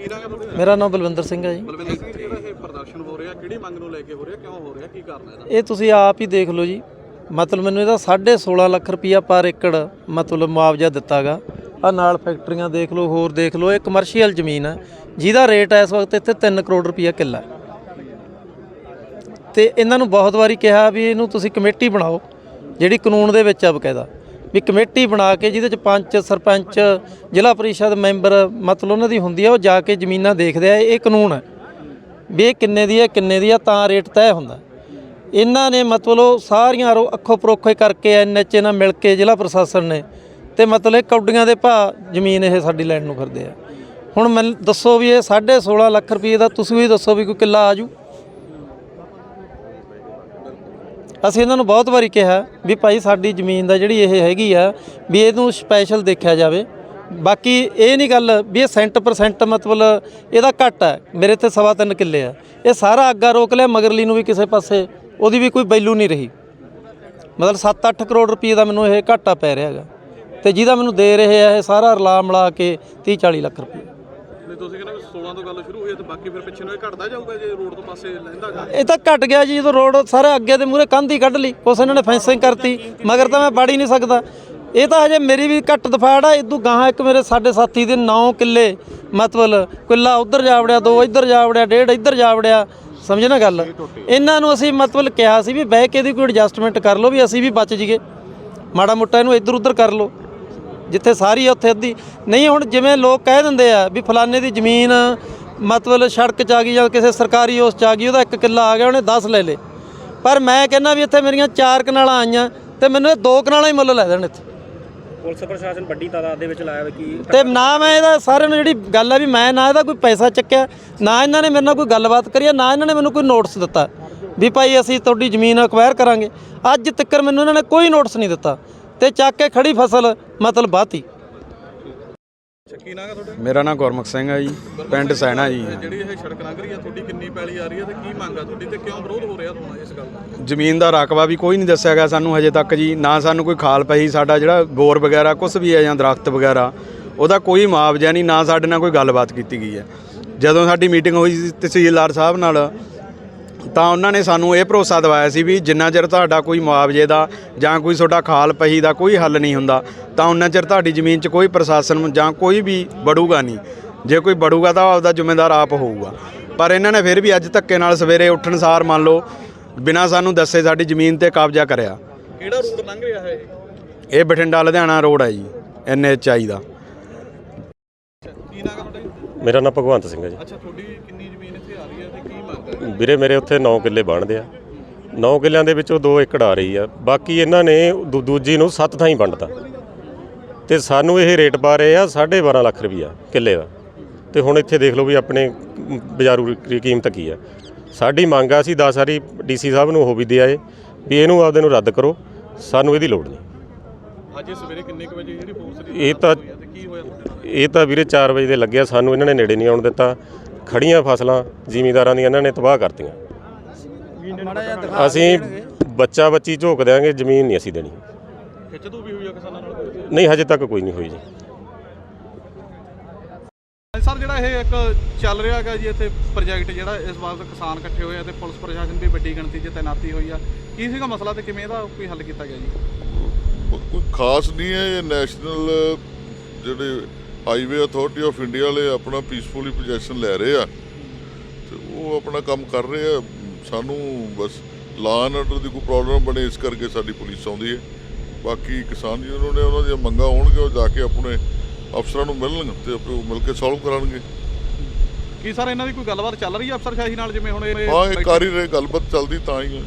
ਕੀ ਨਾਮ ਹੈ ਤੁਹਾਡਾ ਮੇਰਾ ਨਾਮ ਬਲਵਿੰਦਰ ਸਿੰਘ ਹੈ ਜੀ। ਬਲਵਿੰਦਰ ਸਿੰਘ ਜਿਹੜਾ ਇਹ ਪ੍ਰਦਰਸ਼ਨ ਹੋ ਰਿਹਾ ਕਿਹੜੀ ਮੰਗ ਨੂੰ ਲੈ ਕੇ ਹੋ ਰਿਹਾ ਕਿਉਂ ਹੋ ਰਿਹਾ ਕੀ ਕਾਰਨ ਹੈ ਇਹਦਾ? ਇਹ ਤੁਸੀਂ ਆਪ ਹੀ ਦੇਖ ਲਓ ਜੀ। ਮਤਲਬ ਮੈਨੂੰ ਇਹਦਾ 16.5 ਲੱਖ ਰੁਪਈਆ ਪਰ ਏਕੜ ਮਤਲਬ ਮੁਆਵਜ਼ਾ ਦਿੱਤਾਗਾ। ਆ ਨਾਲ ਫੈਕਟਰੀਆਂ ਦੇਖ ਲਓ ਹੋਰ ਦੇਖ ਲਓ ਇਹ ਕਮਰਸ਼ੀਅਲ ਜ਼ਮੀਨ ਹੈ ਜਿਹਦਾ ਰੇਟ ਇਸ ਵਕਤ ਇੱਥੇ 3 ਕਰੋੜ ਰੁਪਈਆ ਕਿੱਲਾ। ਤੇ ਇਹਨਾਂ ਨੂੰ ਬਹੁਤ ਵਾਰੀ ਕਿਹਾ ਵੀ ਇਹਨੂੰ ਤੁਸੀਂ ਕਮੇਟੀ ਬਣਾਓ ਜਿਹੜੀ ਕਾਨੂੰਨ ਦੇ ਵਿੱਚ ਆ ਬਕਾਇਦਾ। ਵੀ ਕਮੇਟੀ ਬਣਾ ਕੇ ਜਿਹਦੇ ਚ ਪੰਚ, ਸਰਪੰਚ, ਜ਼ਿਲ੍ਹਾ ਪਰਿਸ਼ਦ ਮੈਂਬਰ ਮਤਲਬ ਉਹਨਾਂ ਦੀ ਹੁੰਦੀ ਆ, ਉਹ ਜਾ ਕੇ ਜ਼ਮੀਨਾਂ ਦੇਖਦੇ ਆ, ਇਹ ਕਾਨੂੰਨ ਹੈ। ਵੀ ਇਹ ਕਿੰਨੇ ਦੀ ਹੈ, ਕਿੰਨੇ ਦੀ ਆ, ਤਾਂ ਰੇਟ ਤੈਅ ਹੁੰਦਾ। ਇਹਨਾਂ ਨੇ ਮਤਲਬ ਸਾਰੀਆਂ ਰੋ, ਅੱਖੋਂ ਪਰੋਖੇ ਕਰਕੇ ਐਨਐਚਏ ਨਾਲ ਮਿਲ ਕੇ ਜ਼ਿਲ੍ਹਾ ਪ੍ਰਸ਼ਾਸਨ ਨੇ ਤੇ ਮਤਲਬ ਇਹ ਕੌਡੀਆਂ ਦੇ ਭਾਅ ਜ਼ਮੀਨ ਇਹ ਸਾਡੀ ਲੈਣ ਨੂੰ ਫਿਰਦੇ ਆ। ਹੁਣ ਮੈਨੂੰ ਦੱਸੋ ਵੀ ਇਹ 16.5 ਲੱਖ ਰੁਪਏ ਦਾ, ਤੁਸੀਂ ਵੀ ਦੱਸੋ ਵੀ ਕੋਈ ਕਿੱਲਾ ਆਜੂ ਅਸੀਂ ਇਹਨਾਂ ਨੂੰ ਬਹੁਤ ਵਾਰੀ ਕਿਹਾ ਵੀ ਭਾਈ ਸਾਡੀ ਜ਼ਮੀਨ ਦਾ ਜਿਹੜੀ ਇਹ ਹੈਗੀ ਆ ਵੀ ਇਹਨੂੰ ਸਪੈਸ਼ਲ ਦੇਖਿਆ ਜਾਵੇ। ਬਾਕੀ ਇਹ ਨਹੀਂ ਗੱਲ ਵੀ ਇਹ ਸੈਂਟ ਪਰਸੈਂਟ ਮਤਲਬ ਇਹਦਾ ਘੱਟ ਹੈ, ਮੇਰੇ ਤੇ ਸਵਾ ਤਿੰਨ ਕਿੱਲੇ ਆ। ਇਹ ਸਾਰਾ ਅੱਗਾ ਰੋਕ ਲਿਆ, ਮਗਰਲੀ ਨੂੰ ਵੀ ਕਿਸੇ ਪਾਸੇ, ਉਹਦੀ ਵੀ ਕੋਈ ਵੈਲੂ ਨਹੀਂ ਰਹੀ। ਮਤਲਬ 7-8 ਕਰੋੜ ਰੁਪਏ ਦਾ ਮੈਨੂੰ ਇਹ ਘਾਟਾ ਪੈ ਰਿਹਾ ਹੈਗਾ। ਤੇ ਜਿਹਦਾ ਮੈਨੂੰ ਦੇ ਰਹੇ ਆ ਇਹ ਸਾਰਾ ਰਲਾ ਮਿਲਾ ਕੇ 30-40 ਲੱਖ ਰੁਪਏ। ਨਹੀਂ ਤੁਸੀਂ ਕਹਿੰਦੇ ਵੀ 16 ਤੋਂ ਗੱਲ ਸ਼ੁਰੂ ਹੋਈ ਹੈ ਤੇ ਬਾਕੀ ਫਿਰ ਪਿੱਛੇ ਨੂੰ ਇਹ ਘਟਦਾ ਜਾਊਗਾ ਜੇ ਰੋਡ ਤੋਂ ਪਾਸੇ ਲੈਂਦਾ ਜਾ ਇਹ ਤਾਂ ਘਟ ਗਿਆ ਜੀ, ਜਦੋਂ ਰੋਡ ਸਾਰੇ ਅੱਗੇ ਦੇ ਮੂਹਰੇ ਕੰਧ ਹੀ ਕੱਢ ਲਈ, ਕੁਛ ਇਹਨਾਂ ਨੇ ਫੈਂਸਿੰਗ ਕਰਤੀ, ਮਗਰ ਤਾਂ ਮੈਂ ਵੜ ਹੀ ਨਹੀਂ ਸਕਦਾ। ਇਹ ਤਾਂ ਹਜੇ ਮੇਰੀ ਵੀ ਘੱਟ ਦਫਾੜ ਆ ਇਦੋਂ ਗਾਹਾਂ ਇੱਕ ਮੇਰੇ ਸਾਡੇ ਸਾਥੀ ਦੇ 9 ਕਿੱਲੇ, ਮਤਲਬ ਕਿੱਲਾ ਉਧਰ ਜਾ ਵੜਿਆ, ਦੋ ਇੱਧਰ ਜਾ ਵੜਿਆ, ਡੇਢ ਇੱਧਰ ਜਾ ਵੜਿਆ, ਸਮਝੇ ਨਾ ਗੱਲ? ਇਹਨਾਂ ਨੂੰ ਅਸੀਂ ਮਤਲਬ ਕਿਹਾ ਸੀ ਵੀ ਬਹਿ ਕੇ ਦੀ ਕੋਈ ਐਡਜਸਟਮੈਂਟ ਕਰ ਲਓ ਵੀ ਅਸੀਂ ਵੀ ਬਚ ਜੀਏ ਮਾੜਾ ਮੋਟਾ ਇਹਨੂੰ ਇੱਧਰ ਉੱਧਰ ਕਰ ਲਓ। ਜਿੱਥੇ ਸਾਰੀ ਆ ਉੱਥੇ ਅੱਧੀ। ਨਹੀਂ ਹੁਣ ਜਿਵੇਂ ਲੋਕ ਕਹਿ ਦਿੰਦੇ ਆ ਵੀ ਫਲਾਣੇ ਦੀ ਜ਼ਮੀਨ ਮਤਲਬ ਸੜਕ 'ਚ ਆ ਗਈ ਜਾਂ ਕਿਸੇ ਸਰਕਾਰੀ ਉਸ 'ਚ ਆ ਗਈ ਉਹਦਾ ਇੱਕ ਕਿੱਲਾ ਆ ਗਿਆ ਉਹਨੇ 10 ਲੈ ਲੇ ਪਰ ਮੈਂ ਕਹਿੰਦਾ ਵੀ ਇੱਥੇ ਮੇਰੀਆਂ ਚਾਰ ਕਨਾਲਾਂ ਆਈਆਂ ਤੇ ਮੈਨੂੰ ਇਹ ਦੋ ਕਨਾਲਾਂ ਹੀ ਮੁੱਲ ਲੈ ਦੇਣ ਇੱਥੇ। ਪੁਲਿਸ ਪ੍ਰਸ਼ਾਸਨ ਵੱਡੀ ਤਾਦਾਦ ਦੇ ਵਿੱਚ ਲਾਇਆ ਕੀ ਤੇ ਨਾ ਮੈਂ ਇਹਦਾ ਸਾਰਿਆਂ ਨੂੰ ਜਿਹੜੀ ਗੱਲ ਹੈ ਵੀ ਮੈਂ ਨਾ ਇਹਦਾ ਕੋਈ ਪੈਸਾ ਚੱਕਿਆ ਨਾ ਇਹਨਾਂ ਨੇ ਮੇਰੇ ਨਾਲ ਕੋਈ ਗੱਲਬਾਤ ਕਰੀ ਹੈ, ਨਾ ਇਹਨਾਂ ਨੇ ਮੈਨੂੰ ਕੋਈ ਨੋਟਿਸ ਦਿੱਤਾ ਵੀ ਭਾਈ ਅਸੀਂ ਤੁਹਾਡੀ ਜ਼ਮੀਨ ਅਕਵਾਇਰ ਕਰਾਂਗੇ। ਅੱਜ ਤੱਕ ਮੈਨੂੰ ਇਹਨਾਂ ਨੇ ਕੋਈ ਨੋਟਿਸ ਨਹੀਂ ਦਿੱਤਾ। ਤੇ ਚੱਕ ਕੇ ਖੜੀ ਫਸਲ ਮਤਲਬ ਬਾਤੀ। ਕੀ ਨਾਮ ਹੈ ਤੁਹਾਡਾ? ਮੇਰਾ ਨਾਮ ਗੁਰਮੁਖ ਸਿੰਘ ਹੈ ਜੀ ਪਿੰਡ ਸੈਣਾ ਜੀ। ਜਿਹੜੀ ਇਹ ਸੜਕ ਲੰਘ ਰਹੀ ਹੈ ਤੁਹਾਡੀ ਕਿੰਨੀ ਪੈਲੀ ਆ ਰਹੀ ਹੈ ਤੇ ਕੀ ਮੰਗ ਆ ਤੁਹਾਡੀ ਤੇ ਕਿਉਂ ਵਿਰੋਧ ਹੋ ਰਿਹਾ ਤੁਹਾਨੂੰ ਇਸ ਗੱਲ ਦਾ? ਜ਼ਮੀਨ ਦਾ ਰਕਬਾ ਵੀ ਕੋਈ ਨਹੀਂ ਦੱਸਿਆ ਗਿਆ ਸਾਨੂੰ ਹਜੇ ਤੱਕ ਜੀ ਨਾ ਸਾਨੂੰ ਕੋਈ ਖਾਲ ਪਈ ਸਾਡਾ ਜਿਹੜਾ ਬੋਰ ਵਗੈਰਾ ਕੁਝ ਵੀ ਹੈ ਜਾਂ ਦਰਖਤ ਵਗੈਰਾ ਉਹਦਾ ਕੋਈ ਮੁਆਵਜ਼ਾ ਨਹੀਂ ਨਾ ਸਾਡੇ ਨਾਲ ਕੋਈ ਗੱਲਬਾਤ ਕੀਤੀ ਗਈ ਹੈ। ਜਦੋਂ ਸਾਡੀ ਮੀਟਿੰਗ ਹੋਈ ਸੀ ਤਹਿਸੀਲਦਾਰ ਸਾਹਿਬ ਨਾਲ ਤਾਂ ਉਹਨਾਂ ਨੇ ਸਾਨੂੰ ਇਹ ਭਰੋਸਾ ਦਿਵਾਇਆ ਸੀ ਵੀ ਜਿੰਨਾ ਚਿਰ ਤੁਹਾਡਾ ਕੋਈ ਮੁਆਵਜ਼ੇ ਦਾ ਜਾਂ ਕੋਈ ਤੁਹਾਡਾ ਖਾਲ ਪਹੀ ਦਾ ਕੋਈ ਹੱਲ ਨਹੀਂ ਹੁੰਦਾ ਤਾਂ ਉਹਨਾਂ ਚਿਰ ਤੁਹਾਡੀ ਜ਼ਮੀਨ 'ਚ ਕੋਈ ਪ੍ਰਸ਼ਾਸਨ ਜਾਂ ਕੋਈ ਵੀ ਬੜੂਗਾ ਨਹੀਂ। ਜੇ ਕੋਈ ਬੜੂਗਾ ਤਾਂ ਆਪਦਾ ਜ਼ਿੰਮੇਦਾਰ ਆਪ ਹੋਊਗਾ। ਪਰ ਇਹਨਾਂ ਨੇ ਫਿਰ ਵੀ ਅੱਜ ਧੱਕੇ ਨਾਲ ਸਵੇਰੇ ਉੱਠਣ ਸਾਰ ਮੰਨ ਲਓ ਬਿਨਾਂ ਸਾਨੂੰ ਦੱਸੇ ਸਾਡੀ ਜ਼ਮੀਨ ਤੇ ਕਬਜ਼ਾ ਕਰਿਆ। ਕਿਹੜਾ ਰੂਟ ਲੰਘ ਰਿਹਾ ਹੈ ਇਹ? ਇਹ ਬਠਿੰਡਾ ਲੁਧਿਆਣਾ ਰੋਡ ਹੈ ਜੀ ਐਨਐਚਆਈ ਦਾ? ਮੇਰਾ ਨਾਮ ਭਗਵੰਤ ਸਿੰਘ ਹੈ ਜੀ। ਅੱਛਾ ਤੁਹਾਡੀ ਕਿੰਨੀ ਜ਼ਮੀਨ ਇੱਥੇ ਆ ਰਹੀ ਹੈ ਤੇ ਕੀ ਮੰਗ ਹੈ? ਵੀਰੇ ਮੇਰੇ ਉੱਥੇ 9 ਕਿੱਲੇ ਬਣਦੇ ਆ। 9 ਕਿੱਲਿਆਂ ਦੇ ਵਿੱਚੋਂ 2 ਏਕੜ ਆ ਰਹੀ ਆ। ਬਾਕੀ ਇਹਨਾਂ ਨੇ ਦੂ- ਦੂਜੀ ਨੂੰ 7 ਥਾਈਂ ਵੰਡਤਾ। ਤੇ ਸਾਨੂੰ ਇਹ ਰੇਟ ਪਾ ਰਹੇ ਆ 12.5 ਲੱਖ ਰੁਪਈਆ ਕਿੱਲੇ ਦਾ। ਤੇ ਹੁਣ ਇੱਥੇ ਦੇਖ ਲਓ ਵੀ ਆਪਣੇ ਬਾਜ਼ਾਰੂ ਕੀ ਕੀਮਤ ਕੀ ਆ। ਸਾਡੀ ਮੰਗ ਆ ਸੀ 10 ਵਾਰੀ ਡੀਸੀ ਸਾਹਿਬ ਨੂੰ ਉਹ ਵੀ ਦੇ ਆਏ ਵੀ ਇਹਨੂੰ ਆਪਦੇ ਨੂੰ ਰੱਦ ਕਰੋ। ਸਾਨੂੰ ਇਹਦੀ ਲੋੜ ਨਹੀਂ। ਅੱਜ ਇਹ ਸਵੇਰੇ ਕਿੰਨੇ ਕੁ ਵਜੇ ਜਿਹੜੀ ਪੁਲਿਸ ਦੀ ਇਹ ਤਾਂ ਕੀ ਹੋਇਆ ਇਹ ਤਾਂ ਵੀਰੇ 4 ਵਜੇ ਦੇ ਲੱਗਿਆ ਸਾਨੂੰ ਇਹਨਾਂ ਨੇ ਨੇੜੇ ਨਹੀਂ ਆਉਣ ਦਿੱਤਾ। ਖੜੀਆਂ ਫਸਲਾਂ ਜ਼ਿਮੀਂਦਾਰਾਂ ਦੀਆਂ ਇਹਨਾਂ ਨੇ ਤਬਾਹ ਕਰਤੀਆਂ। ਅਸੀਂ ਬੱਚਾ ਬੱਚੀ ਝੋਕ ਦਿਆਂਗੇ ਜ਼ਮੀਨ ਨਹੀਂ ਅਸੀਂ ਦੇਣੀ। ਖਿੱਚ ਤੂੰ ਵੀ ਹੋਈ ਆ ਕਿਸਾਨਾਂ ਨਾਲ? ਕੋਈ? ਨਹੀਂ ਹਜੇ ਤੱਕ ਕੋਈ ਨਹੀਂ ਹੋਈ ਜੀ। ਸਰ ਜਿਹੜਾ ਇਹ ਇੱਕ ਚੱਲ ਰਿਹਾ ਹੈਗਾ ਜੀ ਇੱਥੇ ਪ੍ਰੋਜੈਕਟ ਜਿਹੜਾ ਇਸ ਵਾਰ ਕਿਸਾਨ ਇਕੱਠੇ ਹੋਏ ਆ ਤੇ ਪੁਲਿਸ ਪ੍ਰਸ਼ਾਸਨ ਵੀ ਵੱਡੀ ਗਿਣਤੀ 'ਚ ਤੈਨਾਤੀ ਹੋਈ ਆ। ਕੀ ਸੀਗਾ ਮਸਲਾ ਤੇ ਕਿਵੇਂ ਇਹਦਾ ਕੋਈ ਹੱਲ ਕੀਤਾ ਗਿਆ ਜੀ? ਕੋਈ ਖਾਸ ਨਹੀਂ ਹੈ ਇਹ ਨੈਸ਼ਨਲ ਜਿਹੜੇ ਹਾਈਵੇ ਅਥਾਰਟੀ ਆਫ ਇੰਡੀਆ ਵਾਲੇ ਆਪਣਾ ਪੀਸਫੁਲੀ ਪੋਜੀਸ਼ਨ ਲੈ ਰਹੇ ਆ। ਤੇ ਉਹ ਆਪਣਾ ਕੰਮ ਕਰ ਰਹੇ ਆ। ਸਾਨੂੰ ਬਸ ਲਾਅ ਆਰਡਰ ਦੀ ਕੋਈ ਪ੍ਰੋਬਲਮ ਬਣੇ ਇਸ ਕਰਕੇ ਸਾਡੀ ਪੁਲਿਸ ਆਉਂਦੀ ਹੈ। ਬਾਕੀ ਕਿਸਾਨ ਯੂਨੀਅਨ ਨੇ ਉਹਨਾਂ ਦੀਆਂ ਮੰਗਾਂ ਹੋਣਗੇ ਉਹ ਜਾ ਕੇ ਆਪਣੇ ਅਫਸਰਾਂ ਨੂੰ ਮਿਲਣ ਤੇ ਉਹ ਮਿਲ ਕੇ ਸੋਲਵ ਕਰਾਂਗੇ ਕੀ ਸਰ ਇਹਨਾਂ ਦੀ ਕੋਈ ਗੱਲਬਾਤ ਚੱਲ ਰਹੀ ਹੈ ਅਫਸਰਸ਼ਾਹੀ ਨਾਲ? ਜਿਵੇਂ ਹੁਣ ਇਹ ਹਾਂ ਇਹ ਕਰ ਹੀ ਰਹੇ ਗੱਲਬਾਤ ਚੱਲਦੀ ਤਾਂ ਹੀ ਹੈ।